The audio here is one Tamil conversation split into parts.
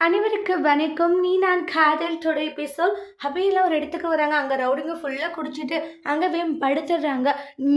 அனைவருக்கு வணக்கம். நீ நான் காதல் தொடை எபிசோட் அபியில் ஒரு இடத்துக்கு வராங்க. அங்கே ரவுடிங்க ஃபுல்லாக குடிச்சிட்டு அங்கே படுத்துடுறாங்க.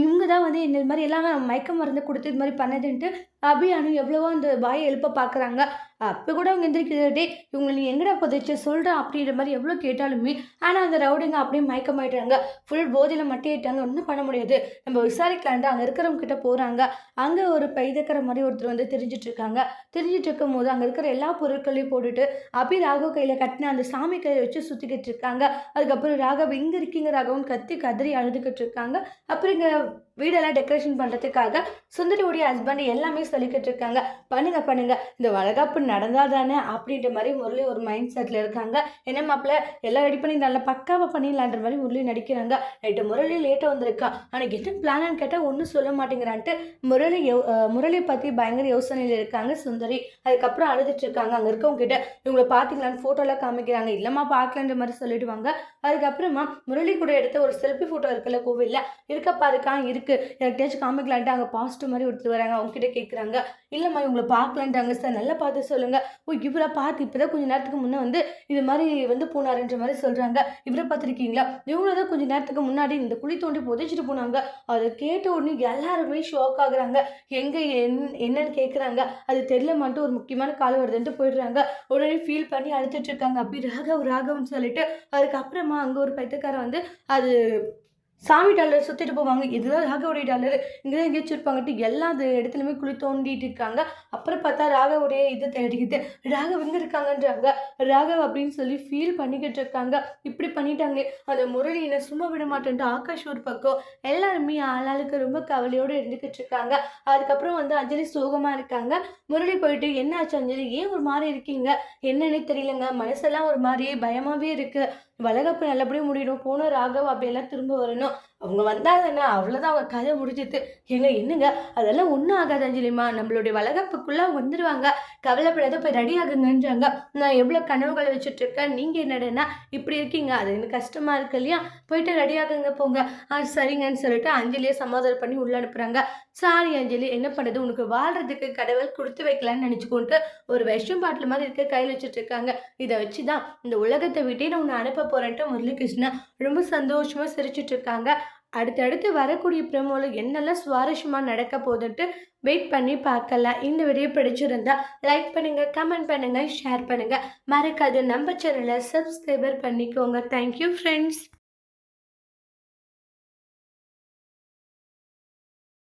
இவங்க தான் வந்து இந்த மாதிரி எல்லாம் மயக்க மருந்து கொடுத்து இது மாதிரி பண்ணதுன்ட்டு அபி அனு எவ்வளவோ அந்த வாயை எழுப்ப பார்க்குறாங்க அப்போ கூட அவங்க எந்திரிக்கிறதே இவங்களை நீ எங்கடா புதைச்சு? சொல்கிறேன் அப்படின்ற மாதிரி எவ்வளோ கேட்டாலுமே ஆனால் அந்த ரவுடிங்க அப்படியே மயக்கமாயிட்டாங்க. ஃபுல் போதையில் மட்டிட்டாங்க ஒன்றும் பண்ண முடியாது. நம்ம விசாரிக்கலான்ட்டு அங்கே இருக்கிறவங்க கிட்ட போகிறாங்க அங்கே ஒரு பைதக்கிற மாதிரி ஒருத்தர் வந்து தெரிஞ்சிட்டு இருக்காங்க தெரிஞ்சிட்டு இருக்கும் போது அங்கே இருக்கிற எல்லா பொருட்களையும் போட்டுட்டு அபி ராகவ் கையில் கட்டின அந்த சாமி கையை வச்சு சுற்றிக்கிட்டு இருக்காங்க. அதுக்கப்புறம் ராகவ் எங்கே இருக்கீங்க ராகவன் கத்தி கதறி அழுதுகிட்டு இருக்காங்க. அப்புறம் இங்கே வீடெல்லாம் டெக்கரேஷன் பண்ணுறதுக்காக சுந்தரியுடைய ஹஸ்பண்ட் எல்லாமே சொல்லிக்கிட்டு இருக்காங்க பண்ணுங்க பண்ணுங்க. இந்த வளகாப்பு நடந்தால் தானே அப்படின்ற மாதிரி முரளி ஒரு மைண்ட் செட்டில் இருக்காங்க. என்ன மாப்பிள்ள? எல்லாம் ரெடி பண்ணி நல்லா பக்காவாக பண்ணிடலான்ற மாதிரி முரளி நடிக்கிறாங்க. நைட்டு முரளி லேட்டாக வந்திருக்கா. ஆனால் என்ன பிளான்னு கேட்டால் ஒன்றும் சொல்ல மாட்டேங்கிறான்ட்டு முரளி யோ முரளியை பற்றி பயங்கர யோசனையில் இருக்காங்க சுந்தரி. அதுக்கப்புறம் அழுதுட்டு இருக்காங்க அங்கே இருக்கவங்க கிட்ட இவங்களை பார்த்தீங்களான்னு ஃபோட்டோலாம் காமிக்கிறாங்க. இல்லைம்மா பார்க்கலன்ற மாதிரி சொல்லிடுவாங்க. அதுக்கப்புறமா முரளி கூட எடுத்த ஒரு செல்ஃபி ஃபோட்டோ இருக்குல்ல கோவிலில். இருக்கப்பா இருக்கான் இருக்கு. இருக்கு. யார்கிட்டயாச்சும் காமிக்கலான்ட்டு அங்கே பாசிட்டிவ் மாதிரி ஒருத்தர் வராங்க அவங்ககிட்ட கேட்குறாங்க இல்லைம்மா இவங்களை பார்க்கலான்ட்டாங்க சார் நல்லா பார்த்து சொல்லுங்க. ஓ இவரை பார்த்து இப்போ தான் கொஞ்சம் நேரத்துக்கு முன்னே வந்து இது மாதிரி வந்து போனாருன்ற மாதிரி சொல்கிறாங்க இவரை பார்த்துருக்கீங்களா? இவங்கள தான் கொஞ்சம் நேரத்துக்கு முன்னாடி இந்த குழி தோண்டி புதைச்சிட்டு போனாங்க. அதை கேட்ட உடனே எல்லாருமே ஷாக் ஆகுறாங்க. எங்கே என் என்னன்னு கேட்குறாங்க அது தெரியல மட்டும் ஒரு முக்கியமான கால் வருதுன்ட்டு போயிடுறாங்க. உடனே ஃபீல் பண்ணி அழுத்துட்டு இருக்காங்க. அப்படி ராகவ் ராகவ்னு சொல்லிட்டு அதுக்கப்புறமா அங்கே ஒரு பைத்தியக்காரன் வந்து அது சாமி டாலர் சுற்றிட்டு போவாங்க. இதுதான் ராகவுடைய டாலர் இங்கே தான் எங்கேயாச்சும் இருப்பாங்கட்டு எல்லா இடத்துலையுமே குழி தோண்டிட்டு இருக்காங்க. அப்புறம் பார்த்தா ராகவுடைய இது தேடிக்கிட்டு ராகவ் எங்கே இருக்காங்கன்றாங்க. ராகவ் அப்படின்னு சொல்லி ஃபீல் பண்ணிக்கிட்டு இருக்காங்க. இப்படி பண்ணிட்டாங்க. அந்த முரளியினை சும்மா விட மாட்டேன்ட்டு ஆகாஷ் ஒரு பக்கம். எல்லாருமே ஆளாளுக்கு ரொம்ப கவலையோடு இருந்துக்கிட்டு இருக்காங்க. அதுக்கப்புறம் வந்து அஞ்சலி சோகமாக இருக்காங்க. முரளி போயிட்டு என்ன ஆச்சு அஞ்சலி? ஏன் ஒரு மாதிரி இருக்கீங்க? என்னன்னே தெரியலங்க. மனசெல்லாம் ஒரு மாதிரி பயமாகவே இருக்குது வளகப்பு நல்லபடியாக முடியணும். போன ராகவ் அப்படியெல்லாம் திரும்ப வரணும். அவங்க வந்தால் தானே அவ்வளோதான் அவங்க கதை முடிஞ்சிது எங்க என்னங்க? அதெல்லாம் ஒன்றும் ஆகாது அஞ்சலிமா நம்மளுடைய வளகப்புக்குள்ளே அவங்க வந்துடுவாங்க கவலைப்படாத போய் ரெடி ஆகுங்கன்றாங்க. நான் எவ்வளோ கனவுகளை வச்சுட்டு இருக்கேன் நீங்கள் என்னடனா இப்படி இருக்கீங்க. அது எனக்கு கஷ்டமாக இருக்கு இல்லையா? போயிட்டு ரெடி ஆகுங்க போங்க. ஆ சரிங்கன்னு சொல்லிட்டு அஞ்சலியை சமாதானம் பண்ணி உள்ளே அனுப்புகிறாங்க சாரி அஞ்சலி என்ன பண்ணுறது உனக்கு வாழ்கிறதுக்கு கடவுள் கொடுத்து வைக்கலான்னு நினச்சிக்கொண்டு ஒரு விஷம் பாட்டில் மாதிரி இருக்க கையில் வச்சுட்டு இருக்காங்க இதை வச்சு தான் இந்த உலகத்தை விட்டே நான் உன்னை அனுப்ப போகிறேன்ட்டு முரளிகிருஷ்ணா ரொம்ப சந்தோஷமாக சிரிச்சிட்டு இருக்காங்க அடுத்தடுத்து வரக்கூடிய ப்ரோமோவில் என்னெல்லாம் சுவாரஸ்யமாக நடக்க போகுதுன்ட்டு வெயிட் பண்ணி பார்க்கலாம். இந்த வீடியோ பிடிச்சிருந்தா லைக் பண்ணுங்கள் கமெண்ட் பண்ணுங்கள் ஷேர் பண்ணுங்கள் மறக்காது நம்ம சேனலை சப்ஸ்கிரைபர் பண்ணிக்கோங்க. Thank you friends